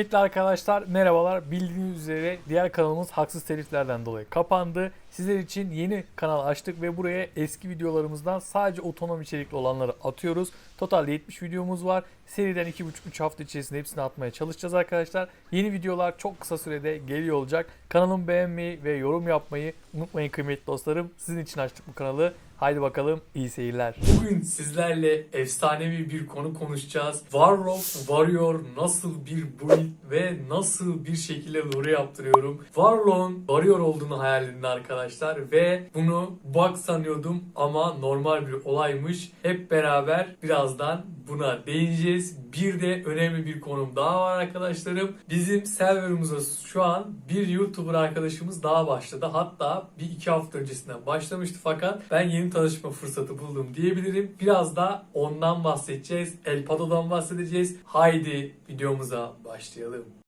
Kıymetli arkadaşlar merhabalar. Bildiğiniz üzere diğer kanalımız haksız teliflerden dolayı kapandı. Sizler için yeni kanal açtık ve buraya eski videolarımızdan sadece otonom içerikli olanları atıyoruz. Totalde 70 videomuz var. Seriden 2,5-3 hafta içerisinde hepsini atmaya çalışacağız arkadaşlar. Yeni videolar çok kısa sürede geliyor olacak. Kanalımı beğenmeyi ve yorum yapmayı unutmayın kıymetli dostlarım. Sizin için açtık bu kanalı. Haydi bakalım iyi seyirler. Bugün sizlerle efsanevi bir konu konuşacağız. Warlock Warrior nasıl bir build ve nasıl bir şekilde lore yaptırıyorum. Warlock'un Warrior olduğunu hayalinde arkadaşlar ve bunu bug sanıyordum ama normal bir olaymış. Hep beraber birazdan buna değineceğiz. Bir de önemli bir konum daha var arkadaşlarım. Bizim serverımıza şu an bir YouTuber arkadaşımız daha başladı. Hatta bir iki hafta öncesinden başlamıştı fakat ben yeni tanışma fırsatı buldum diyebilirim. Biraz da ondan bahsedeceğiz. El Pado'dan bahsedeceğiz. Haydi videomuza başlayalım.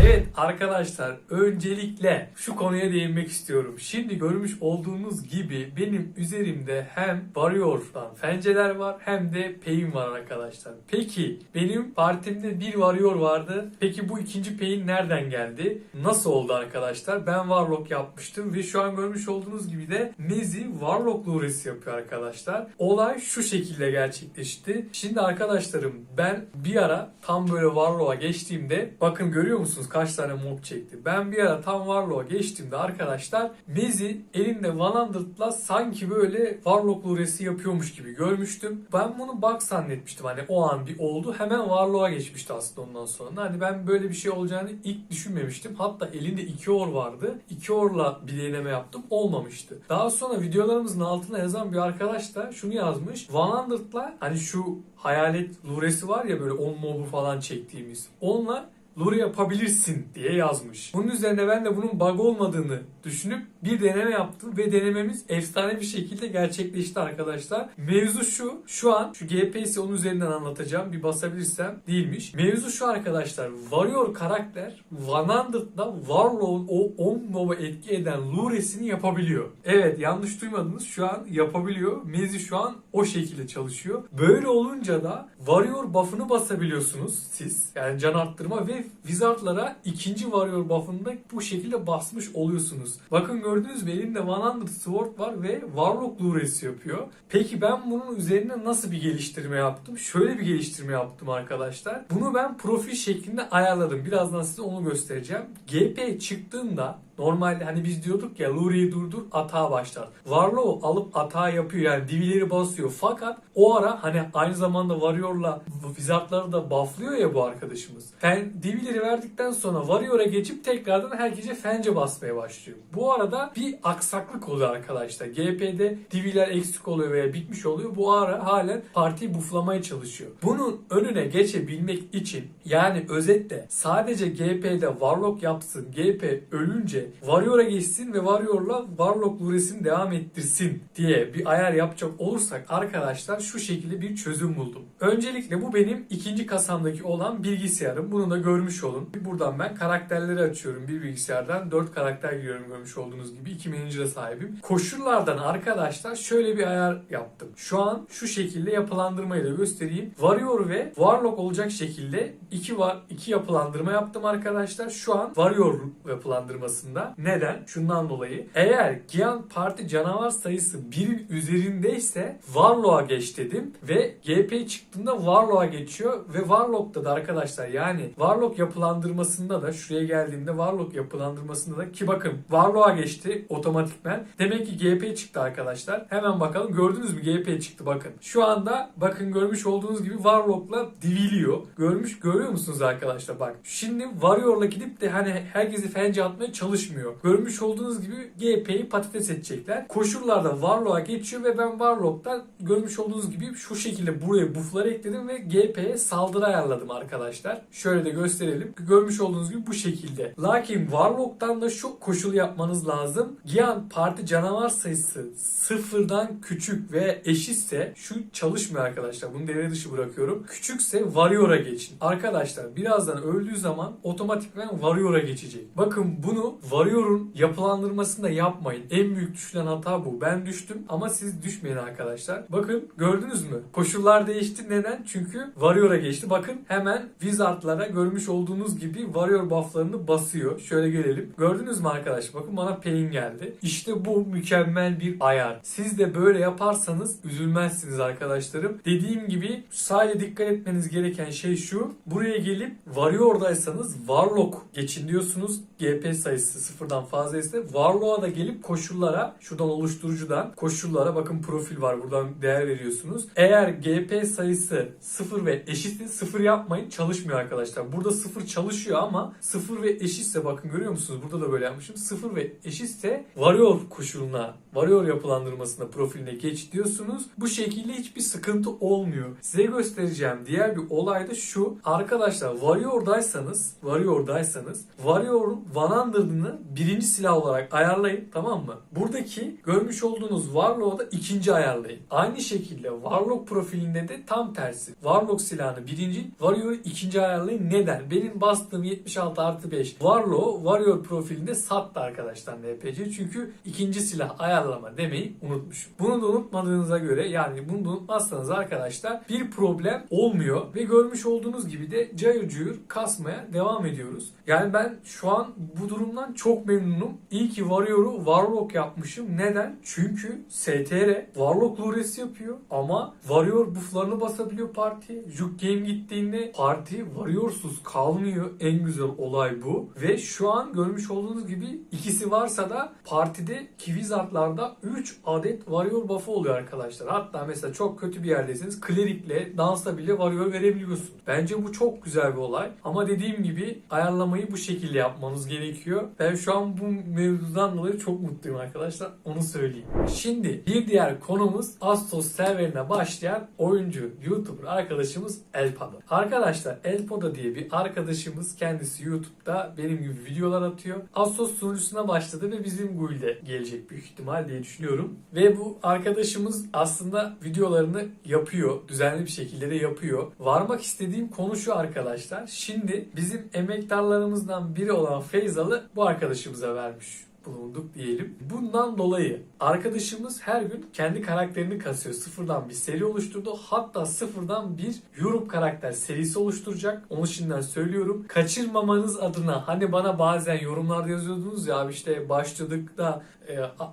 Evet arkadaşlar öncelikle şu konuya değinmek istiyorum. Şimdi görmüş olduğunuz gibi benim üzerimde hem Warrior'dan fenceler var hem de Pain var arkadaşlar. Peki benim partimde bir Warrior vardı. Peki bu ikinci Pain nereden geldi? Nasıl oldu arkadaşlar? Ben Warlock yapmıştım ve şu an görmüş olduğunuz gibi de Nezi Warlock Luresi yapıyor arkadaşlar. Olay şu şekilde gerçekleşti. Şimdi arkadaşlarım ben bir ara tam böyle Warlock'a geçtiğimde bakın görüyor musunuz kaç tane mob çekti. Ben bir ara tam Warlock'a geçtiğimde arkadaşlar Mezi elinde 100'la sanki böyle Warlock luresi yapıyormuş gibi görmüştüm. Ben bunu bug zannetmiştim. Hani o an bir oldu. Hemen Warlock'a geçmişti aslında ondan sonra. Hani ben böyle bir şey olacağını ilk düşünmemiştim. Hatta elinde 2 or vardı. 2 orla bir deneme yaptım. Olmamıştı. Daha sonra videolarımızın altına yazan bir arkadaş da şunu yazmış. 100'la hani şu hayalet luresi var ya böyle 10 mobu falan çektiğimiz. Onunla lure yapabilirsin diye yazmış. Bunun üzerine ben de bunun bug olmadığını düşünüp bir deneme yaptım ve denememiz efsane bir şekilde gerçekleşti arkadaşlar. Mevzu şu, şu an şu GPS'i onun üzerinden anlatacağım. Bir basabilirsem değilmiş. Mevzu şu arkadaşlar. Warrior karakter 100'da Warlock'un o 10 nova etki eden luresini yapabiliyor. Evet yanlış duymadınız. Şu an yapabiliyor. Mezi şu an o şekilde çalışıyor. Böyle olunca da Warrior buff'ını basabiliyorsunuz siz. Yani can arttırma ve Wizard'lara ikinci Warrior buff'ını da bu şekilde basmış oluyorsunuz. Bakın gördünüz mü elimde 100 Sword var ve Warlock Luresi yapıyor. Peki ben bunun üzerine nasıl bir geliştirme yaptım? Şöyle bir geliştirme yaptım arkadaşlar. Bunu ben profil şeklinde ayarladım. Birazdan size onu göstereceğim. GP çıktığında Normalde hani biz diyorduk ya Luri'yi durdur atağa başlar. Warlock'u alıp atağa yapıyor yani divileri basıyor. Fakat o ara hani aynı zamanda Warrior'la Wizard'ları da bufflıyor ya bu arkadaşımız. Fen, divileri verdikten sonra Warrior'a geçip tekrardan herkese fence basmaya başlıyor. Bu arada bir aksaklık oluyor arkadaşlar. GP'de diviler eksik oluyor veya bitmiş oluyor. Bu ara halen partiyi bufflamaya çalışıyor. Bunun önüne geçebilmek için yani özetle sadece GP'de Warlock yapsın. GP ölünce Warrior'a geçsin ve Warrior'la Warlock luresini devam ettirsin diye bir ayar yapacak olursak arkadaşlar şu şekilde bir çözüm buldum. Öncelikle bu benim ikinci kasamdaki olan bilgisayarım. Bunu da görmüş olun. Buradan ben karakterleri açıyorum bir bilgisayardan. 4 karakter giriyorum görmüş olduğunuz gibi. 2 manager'a sahibim. Koşullardan arkadaşlar şöyle bir ayar yaptım. Şu an şu şekilde yapılandırmayı da göstereyim. Warrior ve Warlock olacak şekilde iki var iki yapılandırma yaptım arkadaşlar. Şu an Warrior yapılandırmasında. Neden? Şundan dolayı. Eğer Gian Parti canavar sayısı birin üzerindeyse Warlock'a geç dedim ve GP çıktığında Warlock'a geçiyor ve Warlock'ta da arkadaşlar yani Warlock yapılandırmasında da şuraya geldiğimde Warlock yapılandırmasında da ki bakın Warlock'a geçti otomatikmen. Demek ki GP çıktı arkadaşlar. Hemen bakalım. Gördünüz mü GP çıktı bakın. Şu anda bakın görmüş olduğunuz gibi Warlock'la diviliyor. Görmüş görüyor musunuz arkadaşlar bak. Şimdi Warrior'la gidip de hani herkesi fence atmaya çalışmıyor. Görmüş olduğunuz gibi GP'yi patates edecekler. Koşullarda Warlock'a geçiyor ve ben Warlock'tan görmüş olduğunuz gibi şu şekilde buraya buff'ları ekledim ve GP'ye saldırı ayarladım arkadaşlar. Şöyle de gösterelim. Görmüş olduğunuz gibi bu şekilde. Lakin Warlock'tan da şu koşul yapmanız lazım. Gian parti canavar sayısı sıfırdan küçük ve eşitse şu çalışmıyor arkadaşlar. Bunu devre dışı bırakıyorum. Küçükse Warrior'a geçin. Arkadaşlar birazdan öldüğü zaman otomatikman Warrior'a geçecek. Bakın bunu Warrior'un yapılandırmasını da yapmayın. En büyük düşülen hata bu. Ben düştüm ama siz düşmeyin arkadaşlar. Bakın gördünüz mü? Koşullar değişti. Neden? Çünkü Warrior'a geçti. Bakın hemen Wizard'lara görmüş olduğunuz gibi Warrior bufflarını basıyor. Şöyle gelelim. Gördünüz mü arkadaşlar? Bakın bana pain geldi. İşte bu mükemmel bir ayar. Siz de böyle yaparsanız üzülmezsiniz arkadaşlarım. Dediğim gibi sadece dikkat etmeniz gereken şey şu. Buraya gelip Warrior'daysanız Warlock geçin diyorsunuz. GP sayısı sıfırdan fazla ise Warlock'a da gelip koşullara şuradan oluşturucudan koşullara bakın profil var buradan değer veriyorsunuz. Eğer GP sayısı sıfır ve eşitse sıfır yapmayın çalışmıyor arkadaşlar. Burada sıfır çalışıyor ama sıfır ve eşitse bakın görüyor musunuz? Burada da böyle yapmışım. Sıfır ve eşitse Warrior koşuluna Warrior yapılandırmasına profiline geç diyorsunuz. Bu şekilde hiçbir sıkıntı olmuyor. Size göstereceğim diğer bir olay da şu. Arkadaşlar Warrior'daysanız Warrior'daysanız Warrior'un 100'ını birinci silah olarak ayarlayın tamam mı? Buradaki görmüş olduğunuz Warlock'u da ikinci ayarlayın. Aynı şekilde Warlock profilinde de tam tersi. Warlock silahını birinci, Warrior'u ikinci ayarlayın. Neden? Benim bastığım 76 artı 5 Warlock Warrior profilinde sattı arkadaşlar NPC. Çünkü ikinci silah ayarlama demeyi unutmuşum. Bunu da unutmadığınıza göre yani bunu da unutmazsanız arkadaşlar bir problem olmuyor. Ve görmüş olduğunuz gibi de cayır cayır kasmaya devam ediyoruz. Yani ben şu an bu durumdan çok memnunum. İyi ki Warrior'u Warlock yapmışım. Neden? Çünkü STR Warlock Lures yapıyor ama Warrior bufflarını basabiliyor partiye. Juke Game gittiğinde parti Warrior'suz kalmıyor. En güzel olay bu. Ve şu an görmüş olduğunuz gibi ikisi varsa da partide Wizard'larda 3 adet Warrior buff'ı oluyor arkadaşlar. Hatta mesela çok kötü bir yerdeyseniz Cleric'le dansa bile Warrior verebiliyorsun. Bence bu çok güzel bir olay. Ama dediğim gibi ayarlamayı bu şekilde yapmanız gerekiyor. Ben şu an bu mevzudan dolayı çok mutluyum arkadaşlar. Onu söyleyeyim. Şimdi bir diğer konumuz Astos serverine başlayan oyuncu, YouTuber arkadaşımız Elpado. Arkadaşlar Elpado diye bir arkadaşımız kendisi YouTube'da benim gibi videolar atıyor. Astos sunucusuna başladı ve bizim guild'e gelecek büyük ihtimal diye düşünüyorum. Ve bu arkadaşımız aslında videolarını yapıyor. Düzenli bir şekilde de yapıyor. Varmak istediğim konu şu arkadaşlar. Şimdi bizim emektarlarımızdan biri olan Feyzal'ı bu arkadaşımıza vermiş bulunduk diyelim. Bundan dolayı arkadaşımız her gün kendi karakterini kasıyor. Sıfırdan bir seri oluşturdu. Hatta sıfırdan bir Europe karakter serisi oluşturacak. Onu şimdiden söylüyorum. Kaçırmamanız adına hani bana bazen yorumlarda yazıyordunuz ya abi işte başladık da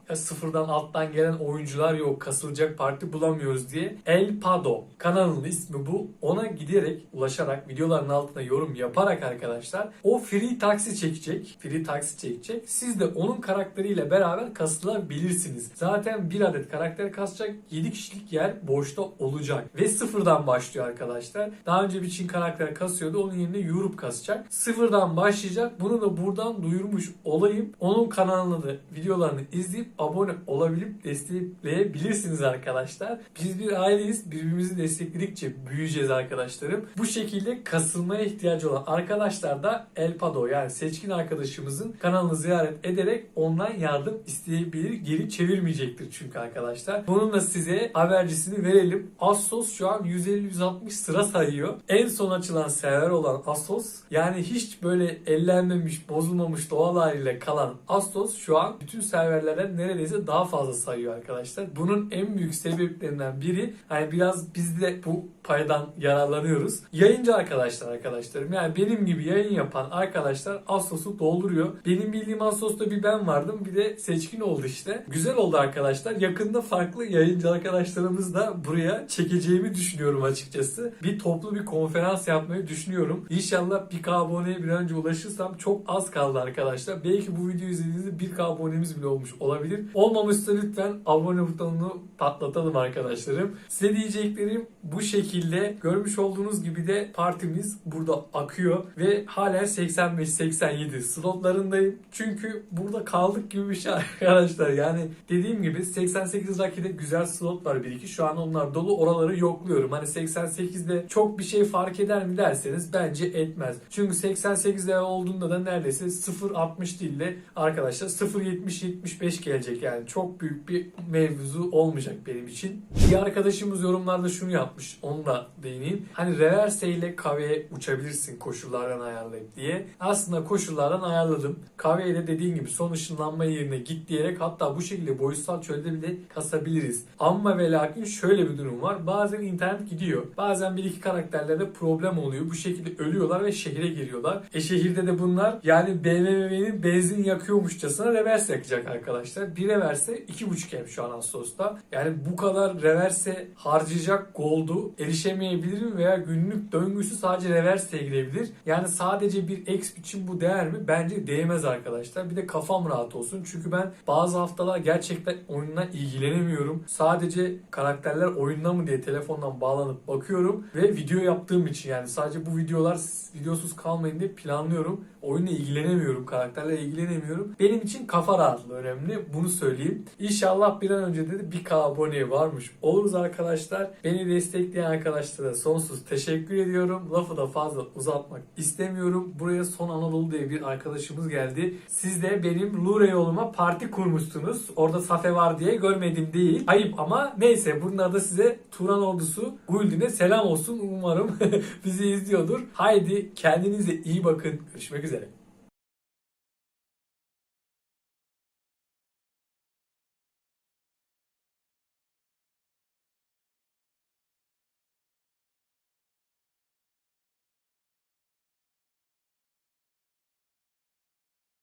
e, sıfırdan alttan gelen oyuncular yok. Kasılacak parti bulamıyoruz diye. El Pado kanalının ismi bu. Ona giderek ulaşarak videoların altına yorum yaparak arkadaşlar o free taksi çekecek. Free taksi çekecek. Siz de onun karakteriyle beraber kasılabilirsiniz. Zaten bir adet karakter kasacak 7 kişilik yer boşta olacak. Ve sıfırdan başlıyor arkadaşlar. Daha önce bir Çin karakter kasıyordu. Onun yerine Europe kasacak. Sıfırdan başlayacak. Bunu da buradan duyurmuş olayım. Onun kanalını da videolarını izleyip abone olabilip destekleyebilirsiniz arkadaşlar. Biz bir aileyiz. Birbirimizi destekledikçe büyüyeceğiz arkadaşlarım. Bu şekilde kasılmaya ihtiyacı olan arkadaşlar da Elpado yani seçkin arkadaşımızın kanalını ziyaret ederek ondan yardım isteyebilir. Geri çevirmeyecektir çünkü arkadaşlar. Bunun da size habercisini verelim. Assos şu an 150-160 sıra sayıyor. En son açılan server olan Assos yani hiç böyle ellenmemiş, bozulmamış doğal haliyle kalan Astos şu an bütün serverlerden neredeyse daha fazla sayıyor arkadaşlar. Bunun en büyük sebeplerinden biri hani biraz biz de bu paydan yararlanıyoruz. Yayıncı arkadaşlar arkadaşlarım. Yani benim gibi yayın yapan arkadaşlar Assos'u dolduruyor. Benim bildiğim Assos'ta bir ben vardım bir de seçkin oldu işte. Güzel oldu arkadaşlar. Yakında farklı yayıncı arkadaşlarımız da buraya çekeceğimi düşünüyorum açıkçası. Bir toplu bir konferans yapmayı düşünüyorum. İnşallah 1K aboneye bir önce ulaşırsam çok az kaldı arkadaşlar. Belki bu videoyu izlediğinizde 1K abonemiz bile olmuş olabilir. Olmamışsa lütfen abone butonunu patlatalım arkadaşlarım. Size diyeceklerim bu şekilde. Görmüş olduğunuz gibi de partimiz burada akıyor ve hala 85-87 slotlarındayım. Çünkü burada kaldık gibi bir şey arkadaşlar. Yani dediğim gibi 88 rakide güzel slot var bir iki. Şu an onlar dolu. Oraları yokluyorum. Hani 88'de çok bir şey fark eder mi derseniz bence etmez. Çünkü 88'de olduğunda da neredeyse 0.60 değil de arkadaşlar 0.70-75 gelecek. Yani çok büyük bir mevzu olmayacak benim için. Bir arkadaşımız yorumlarda şunu yapmış. Onu da değineyim. Hani reverse ile kaveye uçabilirsin koşullardan ayarlayıp diye. Aslında koşullardan ayarladım. Kavye ile dediğin gibi son ışınlanma yerine git diyerek hatta bu şekilde boyutsal çölde bile kasabiliriz. Ama ve lakin şöyle bir durum var. Bazen internet gidiyor. Bazen bir iki karakterlerde problem oluyor. Bu şekilde ölüyorlar ve şehire giriyorlar. E şehirde de bunlar yani BMW'nin benzin yakıyormuşçasına reverse yakacak arkadaşlar. Bir reverse 2.5 M şu an Ağustos'ta. Yani bu kadar reverse harcayacak gold'u erişemeyebilirim veya günlük döngüsü sadece reverse'e girebilir. Yani sadece bir exp için bu değer mi? Bence değmez arkadaşlar. Bir de kafam rahat olsun. Çünkü ben bazı haftalar gerçekten oyunla ilgilenemiyorum. Sadece karakterler oyunda mı diye telefondan bağlanıp bakıyorum ve video yaptığım için yani sadece bu videolar videosuz kalmayın diye planlıyorum. Oyunla ilgilenemiyorum, karakterle ilgilenemiyorum. Benim için kafa rahatlığı önemli. Bunu söyleyeyim. İnşallah bir an önce de bir abone varmış oluruz arkadaşlar. Beni destekleyen arkadaşlara sonsuz teşekkür ediyorum. Lafı da fazla uzatmak istemiyorum. Buraya Son Anadolu diye bir arkadaşımız geldi. Siz de benim Lure yoluma parti kurmuşsunuz. Orada Safe var diye görmedim değil. Ayıp ama neyse bunlar da size Turan ordusu Guldin'e selam olsun. Umarım bizi izliyordur. Haydi kendinize iyi bakın. Görüşmek üzere.